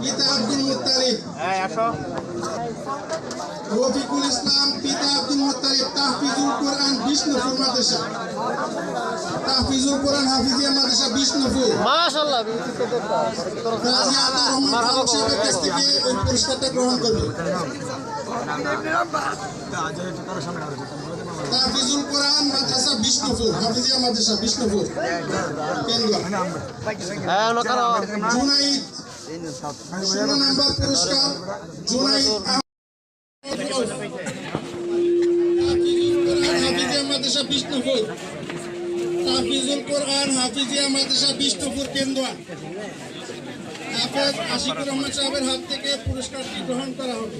পিতা আব্দুল মুত্তালিব। রফিকুল ইসলাম পিতা আব্দুল মুত্তালিব তাহফিজুল কোরআন বিষ্ণুপুর মাদ্রাসা। তাহফিজুল কোরআন হাফিজিয়া মাদ্রাসা বিষ্ণুপুর মাশাআল্লাহ কাজী আতা রহমান ফারুক সাহেবের কাছ থেকে ওই পুরস্কারটা গ্রহণ করবে। তাহফিজুল কোরআন মাদ্রাসা বিষ্ণুপুর হাফিজিয়া মাদ্রাসা বিষ্ণুপুর কেন্দ্র। হ্যাঁ নকার জুনাইদ মাদ্রাসা বিষ্ণুপুর তাহফিজুল কোরআন হাফিজিয়া মাদ্রাসা বিষ্ণুপুর কেন্দ্র হাফেজ আশিকুর রহমান সাহেবের হাত থেকে পুরস্কারটি গ্রহণ করা হবে